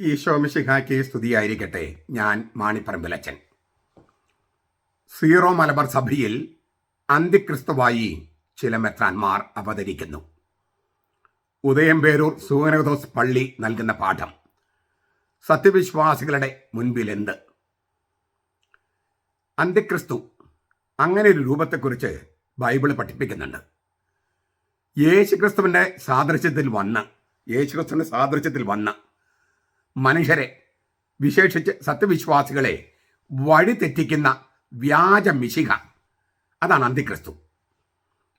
ഈശോമിശിഹായ്ക്ക് സ്തുതിയായിരിക്കട്ടെ. ഞാൻ മാണിപ്പറമ്പിലച്ചൻ. സീറോ മലബാർ സഭയിൽ അന്തിക്രിസ്തുവായി ചില മെത്രാന്മാർ അവതരിക്കുന്നു. ഉദയംപേരൂർ സൂനകദോസ് പള്ളി നൽകുന്ന പാഠം. സത്യവിശ്വാസികളുടെ മുൻപിൽ എന്ത്? അന്ത്യക്രിസ്തു അങ്ങനെ ഒരു രൂപത്തെക്കുറിച്ച് ബൈബിൾ പഠിപ്പിക്കുന്നുണ്ട്. യേശുക്രിസ്തുവിന്റെ സാദൃശ്യത്തിൽ വന്ന് യേശുക്രിസ്തുവിന്റെ സാദൃശ്യത്തിൽ വന്ന് മനുഷ്യരെ വിശേഷിച്ച് സത്യവിശ്വാസികളെ വഴിതെറ്റിക്കുന്ന വ്യാജ മിശിക അതാണ് അന്തിക്രിസ്തു.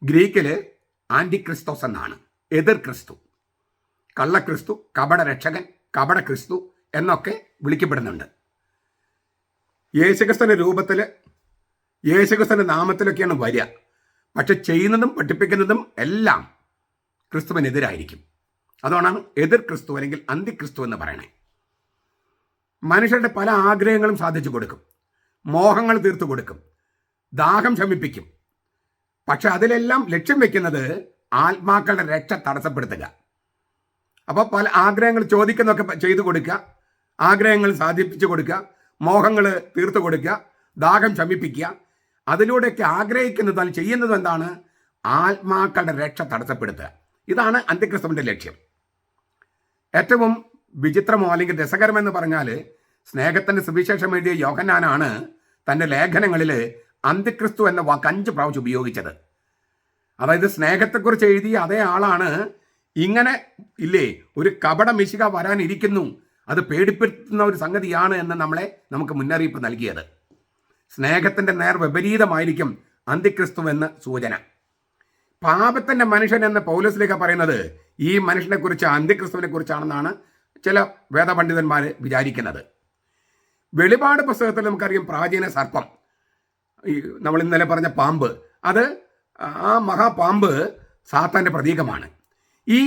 ഗ്രീക്കിൽ ആന്റിക്രിസ്തോസ് എന്നാണ്. എതിർ ക്രിസ്തു. കള്ളക്രിസ്തു കപടരക്ഷകൻ കപട ക്രിസ്തു എന്നൊക്കെ വിളിക്കപ്പെടുന്നുണ്ട്. യേശുക്രിസ്തുവിന്റെ രൂപത്തിൽ യേശുക്രിസ്തുവിന്റെ നാമത്തിലൊക്കെയാണ് വരിക. പക്ഷെ ചെയ്യുന്നതും പഠിപ്പിക്കുന്നതും എല്ലാം ക്രിസ്തുവിനെതിരായിരിക്കും. അതുകൊണ്ടാണ് എതിർ ക്രിസ്തു അല്ലെങ്കിൽ അന്തിക്രിസ്തു എന്ന് പറയണേ. മനുഷ്യരുടെ പല ആഗ്രഹങ്ങളും സാധിച്ചു കൊടുക്കും. മോഹങ്ങൾ തീർത്തു കൊടുക്കും. ദാഹം ശമിപ്പിക്കും. പക്ഷെ അതിലെല്ലാം ലക്ഷ്യം വെക്കുന്നത് ആത്മാക്കളുടെ രക്ഷ തടസ്സപ്പെടുത്തുക. അപ്പോൾ പല ആഗ്രഹങ്ങൾ ചോദിക്കുന്നൊക്കെ ചെയ്തു കൊടുക്കുക. ആഗ്രഹങ്ങൾ സാധിപ്പിച്ചു കൊടുക്കുക. മോഹങ്ങൾ തീർത്തു കൊടുക്കുക. ദാഹം ശമിപ്പിക്കുക. അതിലൂടെയൊക്കെ ആഗ്രഹിക്കുന്നതും ചെയ്യുന്നതും എന്താണ്? ആത്മാക്കളുടെ രക്ഷ തടസ്സപ്പെടുത്തുക. ഇതാണ് അന്ത്യക്രിസ്തുവിന്റെ ലക്ഷ്യം. ഏറ്റവും വിചിത്രമോ അല്ലെങ്കിൽ രസകരമെന്ന് പറഞ്ഞാൽ സ്നേഹത്തിന്റെ സുവിശേഷം എഴുതിയ യോഹന്നാനാണ് തന്റെ ലേഖനങ്ങളിൽ അന്ത്യക്രിസ്തു എന്ന വാക്ക് അഞ്ച് പ്രാവശ്യം ഉപയോഗിച്ചത്. അതായത് സ്നേഹത്തെക്കുറിച്ച് എഴുതിയ അതേ ആളാണ് ഇങ്ങനെ ഇല്ലേ ഒരു കപട മിശിക വരാനിരിക്കുന്നു അത് പേടിപ്പെടുത്തുന്ന ഒരു സംഗതിയാണ് എന്ന് നമ്മളെ നമുക്ക് മുന്നറിയിപ്പ് നൽകിയത്. സ്നേഹത്തിന്റെ നേർ വിപരീതമായിരിക്കും അന്തിക്രിസ്തു എന്ന സൂചന. പാപത്തിന്റെ മനുഷ്യൻ എന്ന് പൗലസിലേക്ക് പറയുന്നത് ഈ മനുഷ്യനെ കുറിച്ച് അന്ത്യക്രിസ്തുവിനെ കുറിച്ചാണെന്നാണ് ചില വേദപണ്ഡിതന്മാർ വിചാരിക്കുന്നത്. വെളിപാട് പുസ്തകത്തിൽ നമുക്കറിയാം പ്രാചീന സർപ്പം. ഈ നമ്മൾ ഇന്നലെ പറഞ്ഞ പാമ്പ്. അത് ആ മഹാപാമ്പ് സാത്താന്റെ പ്രതീകമാണ്. ഈ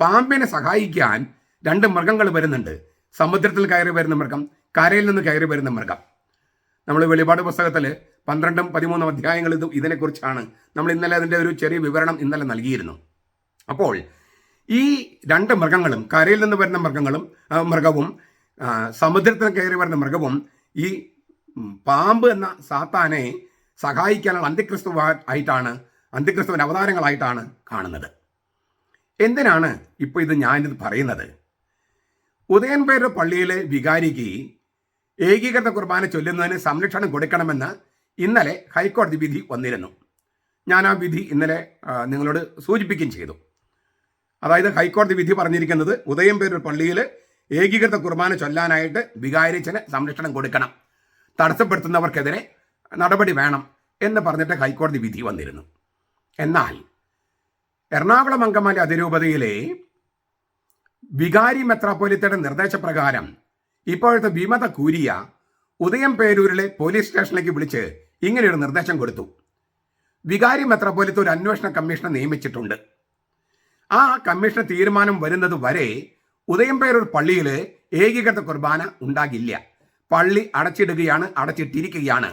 പാമ്പിനെ സഹായിക്കാൻ രണ്ട് മൃഗങ്ങൾ വരുന്നുണ്ട്. സമുദ്രത്തിൽ കയറി വരുന്ന മൃഗം കരയിൽ നിന്ന് കയറി വരുന്ന മൃഗം. നമ്മൾ വെളിപാട് പുസ്തകത്തിൽ പന്ത്രണ്ടും പതിമൂന്നും അധ്യായങ്ങൾ ഇത് ഇതിനെക്കുറിച്ചാണ് നമ്മൾ ഇന്നലെ അതിന്റെ ഒരു ചെറിയ വിവരണം ഇന്നലെ നൽകിയിരുന്നു. അപ്പോൾ ഈ രണ്ട് മൃഗങ്ങളും കരയിൽ നിന്ന് വരുന്ന മൃഗങ്ങളും മൃഗവും സമുദ്രത്തിൽ കയറി വരുന്ന മൃഗവും ഈ പാമ്പ് എന്ന സാത്താനെ സഹായിക്കാനുള്ള അന്ത്യക്രിസ്തു ആയിട്ടാണ് അന്ത്യക്രിസ്തുവിന്റെ അവതാരങ്ങളായിട്ടാണ് കാണുന്നത്. എന്തിനാണ് ഇപ്പോൾ ഇത് ഞാനിത് പറയുന്നത്? ഉദയൻപേര് പള്ളിയിലെ വികാരിക്ക് ഏകീകൃത കുർബാന ചൊല്ലുന്നതിന് സംരക്ഷണം കൊടുക്കണമെന്ന് ഇന്നലെ ഹൈക്കോടതി വിധി വന്നിരുന്നു. ഞാൻ ആ വിധി ഇന്നലെ നിങ്ങളോട് സൂചിപ്പിക്കുകയും ചെയ്തു. അതായത് ഹൈക്കോടതി വിധി പറഞ്ഞിരിക്കുന്നത് ഉദയംപേരൂർ പള്ളിയിൽ ഏകീകൃത കുർബാന ചൊല്ലാനായിട്ട് വികാരിച്ചന് സംരക്ഷണം കൊടുക്കണം. തടസ്സപ്പെടുത്തുന്നവർക്കെതിരെ നടപടി വേണം എന്ന് പറഞ്ഞിട്ട് ഹൈക്കോടതി വിധി വന്നിരുന്നു. എന്നാൽ എറണാകുളം അങ്കമാലി അതിരൂപതയിലെ വികാരി മെത്രാപ്പൊലിത്തയുടെ നിർദ്ദേശപ്രകാരം ഇപ്പോഴത്തെ വിമത കൂരിയ ഉദയം പേരൂരിലെ പോലീസ് സ്റ്റേഷനിലേക്ക് വിളിച്ച് ഇങ്ങനെയൊരു നിർദ്ദേശം കൊടുത്തു. വികാരി മെത്രാപ്പൊലിത്ത ഒരു അന്വേഷണ കമ്മീഷനെ നിയമിച്ചിട്ടുണ്ട്. ആ കമ്മീഷൻ തീരുമാനം വരുന്നത് വരെ ഉദയംപേരൂർ പള്ളിയിൽ ഏകീകൃത കുർബാന ഉണ്ടാകില്ല. പള്ളി അടച്ചിടുകയാണ് അടച്ചിട്ടിരിക്കുകയാണ്.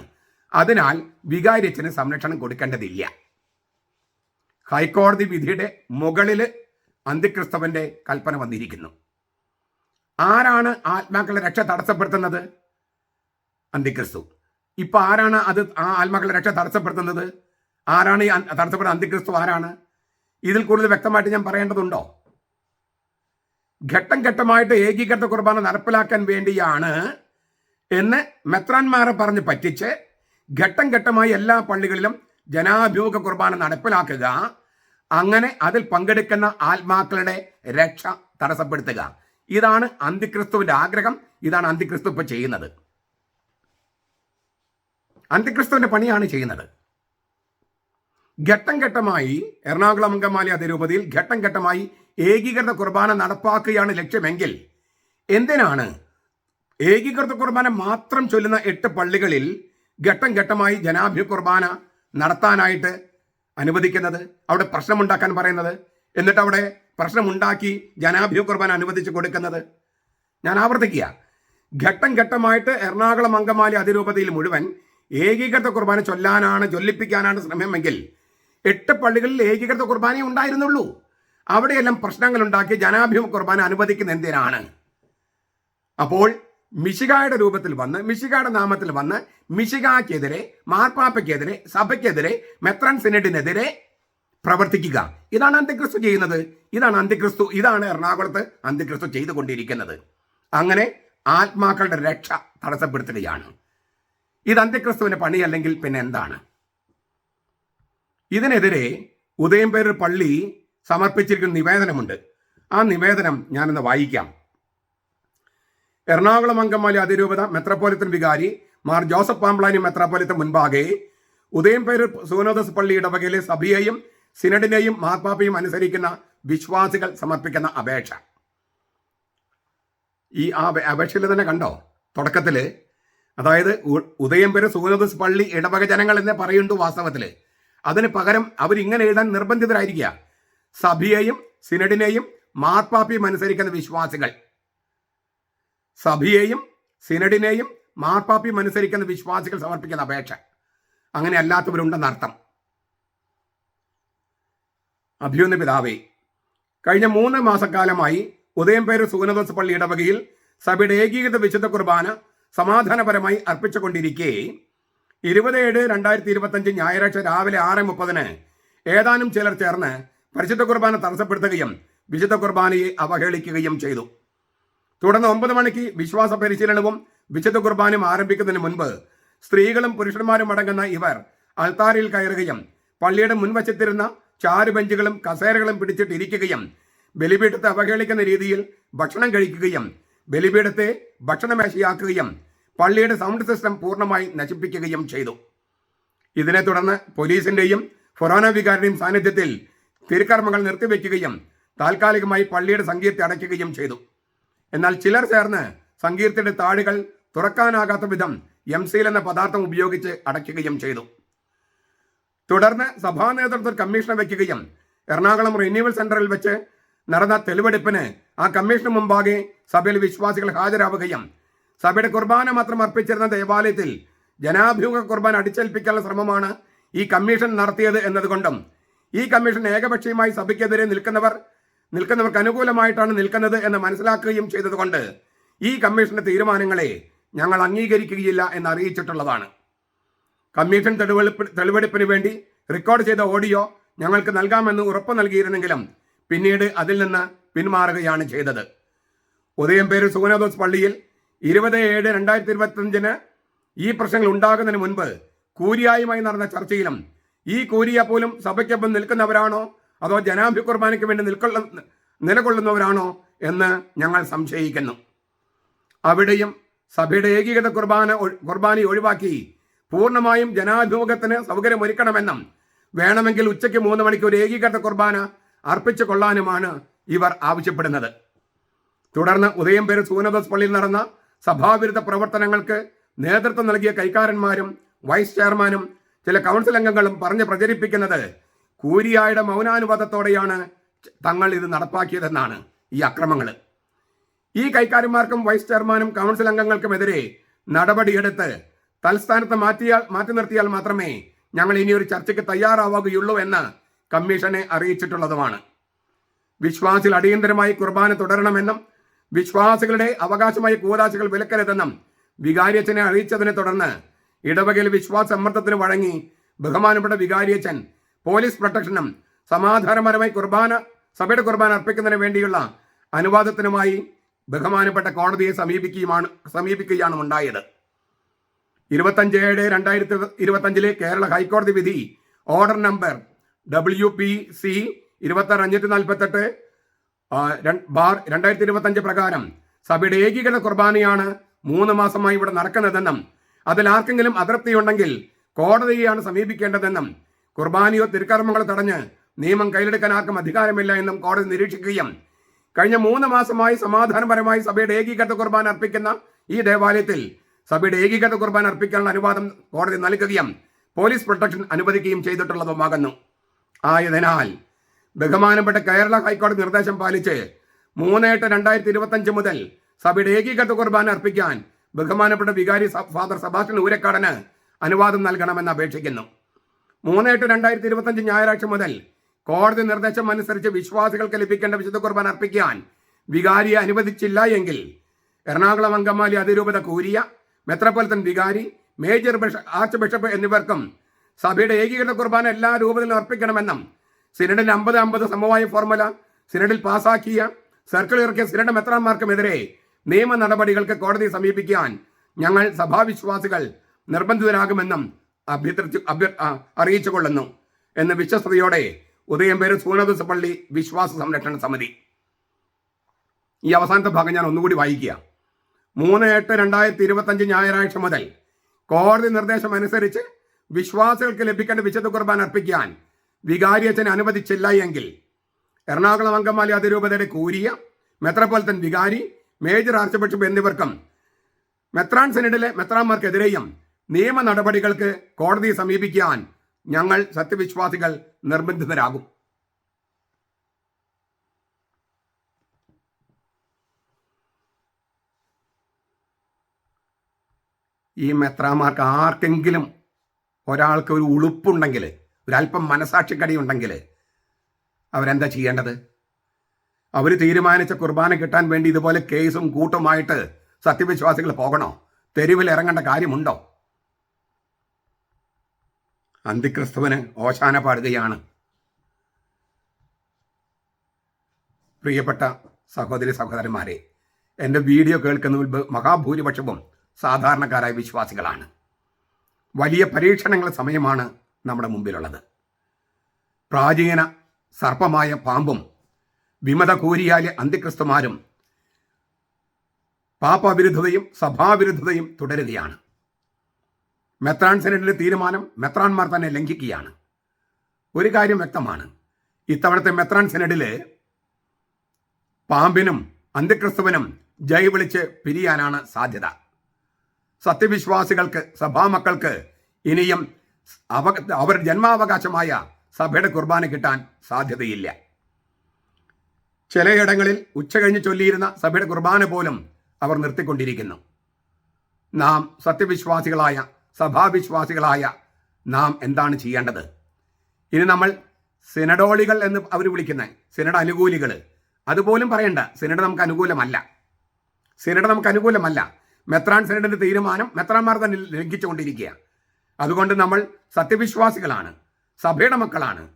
അതിനാൽ വികാരിച്ചിന് സംരക്ഷണം കൊടുക്കേണ്ടതില്ല. ഹൈക്കോടതി വിധിയുടെ മുകളിൽ അന്തിക്രിസ്തവന്റെ കൽപ്പന വന്നിരിക്കുന്നു. ആരാണ് ആത്മാക്കളെ രക്ഷ തടസ്സപ്പെടുത്തുന്നത്? അന്തിക്രിസ്തു. ഇപ്പൊ ആരാണ് അത് ആ ആത്മാക്കളുടെ രക്ഷ തടസ്സപ്പെടുത്തുന്നത്? ആരാണ് ഈ തടസ്സപ്പെടുന്ന അന്തിക്രിസ്തു ആരാണ്? ഇതിൽ കൂടുതൽ വ്യക്തമായിട്ട് ഞാൻ പറയേണ്ടതുണ്ടോ? ഘട്ടം ഘട്ടമായിട്ട് ഏകീകൃത കുർബാന നടപ്പിലാക്കാൻ വേണ്ടിയാണ് എന്ന് മെത്രാന്മാരെ പറഞ്ഞ് പറ്റിച്ച് ഘട്ടം ഘട്ടമായി എല്ലാ പള്ളികളിലും ജനാഭിമുഖ കുർബാന നടപ്പിലാക്കുക അങ്ങനെ അതിൽ പങ്കെടുക്കുന്ന ആത്മാക്കളുടെ രക്ഷ തടസ്സപ്പെടുത്തുക. ഇതാണ് അന്തിക്രിസ്തുവിന്റെ ആഗ്രഹം. ഇതാണ് അന്തിക്രിസ്തു ഇപ്പൊ ചെയ്യുന്നത്. അന്തിക്രിസ്തുവിന്റെ പണിയാണ് ചെയ്യുന്നത്. ഘട്ടം ഘട്ടമായി എറണാകുളം അങ്കമാലി അതിരൂപതയിൽ ഘട്ടം ഘട്ടമായി ഏകീകൃത കുർബാന നടപ്പാക്കുകയാണ് ലക്ഷ്യമെങ്കിൽ എന്തിനാണ് ഏകീകൃത കുർബാന മാത്രം ചൊല്ലുന്ന എട്ട് പള്ളികളിൽ ഘട്ടം ഘട്ടമായി ജനാഭ്യ കുർബാന നടത്താനായിട്ട് അനുവദിക്കുന്നത്? അവിടെ പ്രശ്നമുണ്ടാക്കാൻ പറയുന്നത്? എന്നിട്ട് അവിടെ പ്രശ്നമുണ്ടാക്കി ജനാഭ്യ കുർബാന അനുവദിച്ചു കൊടുക്കുന്നത്? ഞാൻ ആവർത്തിക്കുക. ഘട്ടം ഘട്ടമായിട്ട് എറണാകുളം അങ്കമാലി അതിരൂപതയിൽ മുഴുവൻ ഏകീകൃത കുർബാന ചൊല്ലാനാണ് ചൊല്ലിപ്പിക്കാനാണ് ശ്രമമെങ്കിൽ എട്ട് പള്ളികളിൽ ഏകീകൃത കുർബാനയെ ഉണ്ടായിരുന്നുള്ളൂ. അവിടെയെല്ലാം പ്രശ്നങ്ങൾ ഉണ്ടാക്കി ജനാഭിമുഖ കുർബാന അനുവദിക്കുന്ന എന്തിനാണ്? അപ്പോൾ മിശികായുടെ രൂപത്തിൽ വന്ന് മിശികായുടെ നാമത്തിൽ വന്ന് മിശികാക്കെതിരെ മാർപ്പാപ്പയ്ക്കെതിരെ സഭയ്ക്കെതിരെ മെത്രൻ സിനഡിനെതിരെ പ്രവർത്തിക്കുക. ഇതാണ് അന്ത്യക്രിസ്തു ചെയ്യുന്നത്. ഇതാണ് അന്ത്യക്രിസ്തു ഇതാണ് എറണാകുളത്ത് അന്ത്യക്രിസ്തു ചെയ്തുകൊണ്ടിരിക്കുന്നത്. അങ്ങനെ ആത്മാക്കളുടെ രക്ഷ തടസ്സപ്പെടുത്തുകയാണ്. ഇത് അന്ത്യക്രിസ്തുവിന്റെ പണിയല്ലെങ്കിൽ പിന്നെ എന്താണ്? ഇതിനെതിരെ ഉദയംപേരൂർ പള്ളി സമർപ്പിച്ചിരിക്കുന്ന നിവേദനമുണ്ട്. ആ നിവേദനം ഞാനിന്ന് വായിക്കാം. എറണാകുളം അങ്കമാലി അതിരൂപത മെത്രോപൊലിത്തൻ വികാരി മാർ ജോസഫ് പാമ്പ്ലാനി മെത്രോപൊലിത്തൻ മുൻപാകെ ഉദയംപേരൂർ സൂനോദസ് പള്ളി ഇടവകയിലെ സഭയെയും സിനഡിനെയും മാർപ്പാപ്പയും അനുസരിക്കുന്ന വിശ്വാസികൾ സമർപ്പിക്കുന്ന അപേക്ഷ. ഈ ആ അപേ- അപേക്ഷയിൽ തന്നെ കണ്ടോ? തുടക്കത്തിൽ അതായത് ഉദയംപേര് സൂനദസ് പള്ളി ഇടവക ജനങ്ങൾ എന്നേ പറയുന്നുണ്ട് വാസ്തവത്തിൽ. അതിന് പകരം അവരിങ്ങനെ എഴുതാൻ നിർബന്ധിതരായിരിക്കുക. സഭയെയും സിനഡിനെയും മാർപ്പാപ്പയും അനുസരിക്കുന്ന വിശ്വാസികൾ. സഭയെയും സിനഡിനെയും മാർപ്പാപ്പയും അനുസരിക്കുന്ന വിശ്വാസികൾ സമർപ്പിക്കുന്ന അപേക്ഷ. അങ്ങനെ അല്ലാത്തവരുണ്ടെന്ന അർത്ഥം. അഭ്യുന്ന പിതാവേ കഴിഞ്ഞ മൂന്ന് മാസക്കാലമായി ഉദയംപേര് സൂനദോസ് പള്ളി ഇടവകയിൽ സഭയുടെ ഏകീകൃത വിശുദ്ധ കുർബാന സമാധാനപരമായി അർപ്പിച്ചുകൊണ്ടിരിക്കെ ഇരുപത് ഏഴ് രണ്ടായിരത്തി ഇരുപത്തഞ്ച് ഞായറാഴ്ച രാവിലെ ആറ് മുപ്പതിന് ഏതാനും ചിലർ ചേർന്ന് പരിശുദ്ധ കുർബാന തടസ്സപ്പെടുത്തുകയും വിശുദ്ധ കുർബാനയെ അവഹേളിക്കുകയും ചെയ്തു. തുടർന്ന് ഒമ്പത് മണിക്ക് വിശ്വാസ പരിശീലനവും വിശുദ്ധ കുർബാനയും ആരംഭിക്കുന്നതിന് മുൻപ് സ്ത്രീകളും പുരുഷന്മാരും അടങ്ങുന്ന ഇവർ അൾത്താരിൽ കയറുകയും പള്ളിയുടെ മുൻവശത്തിരുന്ന ചാരുബെഞ്ചുകളും കസേരകളും പിടിച്ചിട്ട് ഇരിക്കുകയും ബലിപീഠത്തെ അവഹേളിക്കുന്ന രീതിയിൽ ഭക്ഷണം കഴിക്കുകയും ബലിപീഠത്തെ ഭക്ഷണമേശയാക്കുകയും പള്ളിയുടെ സൗണ്ട് സിസ്റ്റം പൂർണമായി നശിപ്പിക്കുകയും ചെയ്തു. ഇതിനെ തുടർന്ന് പോലീസിന്റെയും ഫൊറാന വികാരുടെയും സാന്നിധ്യത്തിൽ തിരുക്കർമ്മങ്ങൾ നിർത്തിവെക്കുകയും താൽക്കാലികമായി പള്ളിയുടെ സങ്കീർത്തി അടയ്ക്കുകയും ചെയ്തു. എന്നാൽ ചിലർ ചേർന്ന് സങ്കീർത്തിയുടെ താഴുകൾ തുറക്കാനാകാത്ത വിധം എം സീൽ എന്ന പദാർത്ഥം ഉപയോഗിച്ച് അടയ്ക്കുകയും ചെയ്തു. തുടർന്ന് സഭാ നേതൃത്വം കമ്മീഷനെ വയ്ക്കുകയും എറണാകുളം റിന്യൂവൽ സെന്ററിൽ വെച്ച് നടന്ന തെളിവെടുപ്പിന് ആ കമ്മീഷന് മുമ്പാകെ സഭയിൽ വിശ്വാസികൾ ഹാജരാവുകയും സഭയുടെ കുർബാന മാത്രം അർപ്പിച്ചിരുന്ന ദേവാലയത്തിൽ ജനാഭിമുഖ കുർബാന അടിച്ചേൽപ്പിക്കാനുള്ള ശ്രമമാണ് ഈ കമ്മീഷൻ നടത്തിയത് എന്നതുകൊണ്ടും ഈ കമ്മീഷൻ ഏകപക്ഷീയമായി സഭയ്ക്കെതിരെ നിൽക്കുന്നവർ നിൽക്കുന്നവർക്ക് അനുകൂലമായിട്ടാണ് നിൽക്കുന്നത് എന്ന് മനസ്സിലാക്കുകയും ചെയ്തതുകൊണ്ട് ഈ കമ്മീഷന്റെ തീരുമാനങ്ങളെ ഞങ്ങൾ അംഗീകരിക്കുകയില്ല എന്ന് അറിയിച്ചിട്ടുള്ളതാണ്. കമ്മീഷൻ തെളിവെടുപ്പ് തെളിവെടുപ്പിന് വേണ്ടി റെക്കോർഡ് ചെയ്ത ഓഡിയോ ഞങ്ങൾക്ക് നൽകാമെന്ന് ഉറപ്പ് നൽകിയിരുന്നെങ്കിലും പിന്നീട് അതിൽ നിന്ന് പിന്മാറുകയാണ് ചെയ്തത്. ഉദയംപേര് സുഗനദോസ് പള്ളിയിൽ ഇരുപത് ഏഴ് രണ്ടായിരത്തി ഇരുപത്തഞ്ചിന് ഈ പ്രശ്നങ്ങൾ ഉണ്ടാകുന്നതിന് മുൻപ് കൂരിയായുമായി നടന്ന ചർച്ചയിലും ഈ കൂരിയ പോലും സഭയ്ക്കൊപ്പം നിൽക്കുന്നവരാണോ? അതോ ജനാഭി കുർബാനയ്ക്ക് വേണ്ടി നിൽക്കൊള്ള നിലകൊള്ളുന്നവരാണോ എന്ന് ഞങ്ങൾ സംശയിക്കുന്നു. അവിടെയും സഭയുടെ ഏകീകൃത കുർബാന കുർബാനയെ കുർബാന ഒഴിവാക്കി പൂർണമായും ജനാഭിമുഖത്തിന് സൗകര്യമൊരുക്കണമെന്നും വേണമെങ്കിൽ ഉച്ചയ്ക്ക് മൂന്ന് മണിക്ക് ഒരു ഏകീകൃത കുർബാന അർപ്പിച്ചു കൊള്ളാനുമാണ് ഇവർ ആവശ്യപ്പെടുന്നത്. തുടർന്ന് ഉദയം പേര് സൂനദോസ് പള്ളിയിൽ നടന്ന സഭാവിരുദ്ധ പ്രവർത്തനങ്ങൾക്ക് നേതൃത്വം നൽകിയ കൈക്കാരന്മാരും വൈസ് ചെയർമാനും ചില കൗൺസിൽ അംഗങ്ങളും പറഞ്ഞ് പ്രചരിപ്പിക്കുന്നത് കൂരിയായുടെ മൗനാനുവാദത്തോടെയാണ് തങ്ങൾ ഇത് നടപ്പാക്കിയതെന്നാണ് ഈ അക്രമങ്ങൾ ഈ കൈക്കാരന്മാർക്കും വൈസ് ചെയർമാനും കൗൺസിൽ അംഗങ്ങൾക്കുമെതിരെ നടപടിയെടുത്ത് തൽസ്ഥാനത്ത് മാറ്റിയാൽ മാറ്റി നിർത്തിയാൽ മാത്രമേ ഞങ്ങൾ ഇനി ഒരു ചർച്ചയ്ക്ക് തയ്യാറാവുകയുള്ളൂ എന്ന് കമ്മീഷനെ അറിയിച്ചിട്ടുള്ളതുമാണ്. വിശ്വാസിൽ അടിയന്തരമായി കുർബാന തുടരണമെന്നും വിശ്വാസികളുടെ അവകാശമായ കൂതാശകൾ വിലക്കരുതെന്നും വികാരിയച്ഛനെ അറിയിച്ചതിനെ തുടർന്ന് ഇടവകയിൽ വിശ്വാസ സമ്മർദ്ദത്തിന് വഴങ്ങി ബഹുമാനപ്പെട്ട വികാരിയച്ഛൻ പോലീസ് പ്രൊട്ടക്ഷനും സമാധാനപരമായി കുർബാന സഭയുടെ കുർബാന അർപ്പിക്കുന്നതിന് വേണ്ടിയുള്ള അനുവാദത്തിനുമായി ബഹുമാനപ്പെട്ട കോടതിയെ സമീപിക്കുകയുമാണ് സമീപിക്കുകയാണ് ഉണ്ടായത്. ഇരുപത്തഞ്ച് ഏഴ് രണ്ടായിരത്തി ഇരുപത്തഞ്ചിലെ കേരള ഹൈക്കോടതി വിധി order number W P C ഇരുപത്തി അഞ്ഞൂറ്റി നാൽപ്പത്തെട്ട് ബാർ രണ്ടായിരത്തി ഇരുപത്തഞ്ച് പ്രകാരം സഭയുടെ ഏകീകൃത കുർബാനയാണ് മൂന്ന് മാസമായി ഇവിടെ നടക്കുന്നതെന്നും അതിൽ ആർക്കെങ്കിലും അതൃപ്തിയുണ്ടെങ്കിൽ കോടതിയെയാണ് സമീപിക്കേണ്ടതെന്നും കുർബാനയോ തിരുക്കർമ്മങ്ങളോ തടഞ്ഞ് നിയമം കയ്യിലെടുക്കാൻ ആർക്കും അധികാരമില്ല എന്നും കോടതി നിരീക്ഷിക്കുകയും കഴിഞ്ഞ മൂന്ന് മാസമായി സമാധാനപരമായി സഭയുടെ ഏകീകൃത കുർബാന അർപ്പിക്കുന്ന ഈ ദേവാലയത്തിൽ സഭയുടെ ഏകീകൃത കുർബാന അർപ്പിക്കാനുള്ള അനുവാദം കോടതി നൽകുകയും പോലീസ് പ്രൊട്ടക്ഷൻ അനുവദിക്കുകയും ചെയ്തിട്ടുള്ളതുമാകുന്നു. ആയതിനാൽ ബഹുമാനപ്പെട്ട കേരള ഹൈക്കോടതി നിർദ്ദേശം പാലിച്ച് മൂന്ന് എട്ട് രണ്ടായിരത്തി ഇരുപത്തഞ്ച് മുതൽ സഭയുടെ ഏകീകൃത കുർബാന അർപ്പിക്കാൻ ബഹുമാനപ്പെട്ട വികാരി ഫാദർ സബാസ്റ്റ്യൻ ഊരക്കാടന് അനുവാദം നൽകണമെന്ന് അപേക്ഷിക്കുന്നു. മൂന്ന് എട്ട് രണ്ടായിരത്തി ഇരുപത്തഞ്ച് ഞായറാഴ്ച മുതൽ കോടതി നിർദ്ദേശം അനുസരിച്ച് വിശ്വാസികൾക്ക് ലഭിക്കേണ്ട വിശുദ്ധ കുർബാന അർപ്പിക്കാൻ വികാരിയെ അനുവദിച്ചില്ല എങ്കിൽ എറണാകുളം അങ്കമാലി അതിരൂപത കൂരിയ മെത്രപ്പൊലത്തൻ വികാരി മേജർ ബിഷ ആർച്ച് ബിഷപ്പ് എന്നിവർക്കും സഭയുടെ ഏകീകൃത കുർബാന എല്ലാ രൂപത്തിലും അർപ്പിക്കണമെന്നും സിനഡിൽ അമ്പത് അമ്പത് സമവായ ഫോർമുല സിനഡിൽ പാസാക്കിയ സർക്കിൾ ഇറക്കിയ സിനഡ് മെത്രാന്മാർക്കുമെതിരെ നിയമ നടപടികൾക്ക് കോടതിയെ സമീപിക്കാൻ ഞങ്ങൾ സഭാവിശ്വാസികൾ നിർബന്ധിതരാകുമെന്നും അഭ്യർത്ഥിച്ചു അഭ്യർ അറിയിച്ചു കൊള്ളുന്നു എന്ന് വിശ്വസ്തയോടെ ഉദയംപേര് സൂണദുസ പള്ളി വിശ്വാസ സംരക്ഷണ സമിതി. ഈ അവസാനത്തെ ഭാഗം ഞാൻ ഒന്നുകൂടി വായിക്കുക. മൂന്ന് എട്ട് രണ്ടായിരത്തി ഇരുപത്തഞ്ച് ഞായറാഴ്ച മുതൽ കോടതി നിർദ്ദേശം അനുസരിച്ച് വിശ്വാസികൾക്ക് ലഭിക്കേണ്ട വിശുദ്ധ കുർബാന അർപ്പിക്കാൻ വികാരിയച്ഛന് അനുവദിച്ചില്ല എങ്കിൽ എറണാകുളം അങ്കമാലി അതിരൂപതയുടെ കൂരിയ മെത്രപോലത്തൻ വികാരി മേജർ ആർച്ച് ബിഷപ്പ് എന്നിവർക്കും മെത്രാൻ സെനഡിലെ മെത്രാന്മാർക്കെതിരെയും നിയമ നടപടികൾക്ക് കോടതിയെ സമീപിക്കാൻ ഞങ്ങൾ സത്യവിശ്വാസികൾ നിർബന്ധിതരാകും. ഈ മെത്രാമാർക്ക് ആർക്കെങ്കിലും ഒരാൾക്ക് ഒരു ഉളുപ്പുണ്ടെങ്കിൽ ഒരല്പം മനസാക്ഷിക്കടി ഉണ്ടെങ്കിൽ അവരെന്താ ചെയ്യേണ്ടത്? അവർ തീരുമാനിച്ച കുർബാന കിട്ടാൻ വേണ്ടി ഇതുപോലെ കേസും കൂട്ടുമായിട്ട് സത്യവിശ്വാസികൾ പോകണോ? തെരുവിൽ ഇറങ്ങേണ്ട കാര്യമുണ്ടോ? അന്തിക്രിസ്തുവിന് ഓശാന പാടുകയാണ്. പ്രിയപ്പെട്ട സഹോദരി സഹോദരന്മാരെ എന്റെ വീഡിയോ കേൾക്കുന്ന മഹാഭൂരിപക്ഷവും സാധാരണക്കാരായ വിശ്വാസികളാണ്. വലിയ പരീക്ഷണങ്ങളുടെ സമയമാണ് നമ്മുടെ മുമ്പിലുള്ളത്. പ്രാചീന സർപ്പമായ പാമ്പും വിമത കൂരിയാലെ അന്തിക്രിസ്തുമാരും പാപവിരുദ്ധതയും സഭാവിരുദ്ധതയും തുടരുകയാണ്. മെത്രാൻ സെനറ്റിലെ തീരുമാനം മെത്രാൻമാർ തന്നെ ലംഘിക്കുകയാണ്. ഒരു കാര്യം വ്യക്തമാണ്. ഇത്തവണത്തെ മെത്രാൻ സെനഡിൽ പാമ്പിനും അന്ത്യക്രിസ്തുവിനും ജയ് വിളിച്ച് പിരിയാനാണ് സാധ്യത. സത്യവിശ്വാസികൾക്ക് സഭാമക്കൾക്ക് ഇനിയും അവ അവർ ജന്മാവകാശമായ സഭയുടെ കുർബാന കിട്ടാൻ സാധ്യതയില്ല. ചിലയിടങ്ങളിൽ ഉച്ച കഴിഞ്ഞ് ചൊല്ലിയിരുന്ന സഭയുടെ കുർബാന പോലും അവർ നിർത്തിക്കൊണ്ടിരിക്കുന്നു. നാം സത്യവിശ്വാസികളായ സഭാവിശ്വാസികളായ നാം എന്താണ് ചെയ്യേണ്ടത്? ഇനി നമ്മൾ സിനഡോളികൾ എന്ന് അവർ വിളിക്കുന്ന സിനഡ് അനുകൂലികൾ അതുപോലും പറയണ്ട സിനഡ് നമുക്ക് അനുകൂലമല്ല. സിനഡ് നമുക്ക് അനുകൂലമല്ല. മെത്രാൻ സിനഡിന്റെ തീരുമാനം മെത്രാന്മാർ തന്നെ ലംഘിച്ചുകൊണ്ടിരിക്കുക അതുകൊണ്ട് നമ്മൾ സത്യവിശ്വാസികളാണ് സഭയുടെ മക്കളാണ്.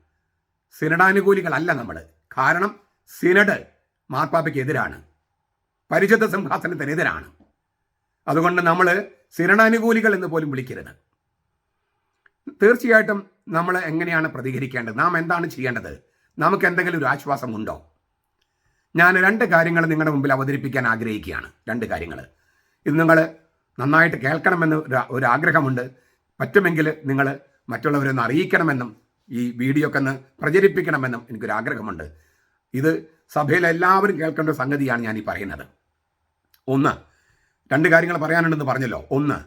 സിനഡാനുകൂലികളല്ല നമ്മൾ കാരണം സിനഡ് മാർപ്പാപ്പയ്ക്ക് എതിരാണ് പരിശുദ്ധ സിംഹാസനത്തിനെതിരാണ്. അതുകൊണ്ട് നമ്മൾ സിനഡാനുകൂലികൾ എന്ന് പോലും വിളിക്കരുത്. തീർച്ചയായിട്ടും നമ്മൾ എങ്ങനെയാണ് പ്രതികരിക്കേണ്ടത്? നാം എന്താണ് ചെയ്യേണ്ടത്? നമുക്ക് എന്തെങ്കിലും ഒരു ആശ്വാസം ഉണ്ടോ? ഞാൻ രണ്ട് കാര്യങ്ങൾ നിങ്ങളുടെ മുമ്പിൽ അവതരിപ്പിക്കാൻ ആഗ്രഹിക്കുകയാണ്. രണ്ട് കാര്യങ്ങൾ ഇത് നിങ്ങൾ നന്നായിട്ട് കേൾക്കണമെന്ന് ഒരു- ആഗ്രഹമുണ്ട്. പറ്റുമെങ്കിൽ നിങ്ങൾ മറ്റുള്ളവരെ ഒന്ന് അറിയിക്കണമെന്നും ഈ വീഡിയോ ഒക്കെ ഒന്ന് പ്രചരിപ്പിക്കണമെന്നും എനിക്കൊരു ആഗ്രഹമുണ്ട് ഇത് സഭയിൽ എല്ലാവരും കേൾക്കേണ്ട സംഗതിയാണ് ഞാൻ ഈ പറയുന്നത്. ഒന്ന് രണ്ട് കാര്യങ്ങൾ പറയാനുണ്ടെന്ന് പറഞ്ഞല്ലോ. ഒന്ന്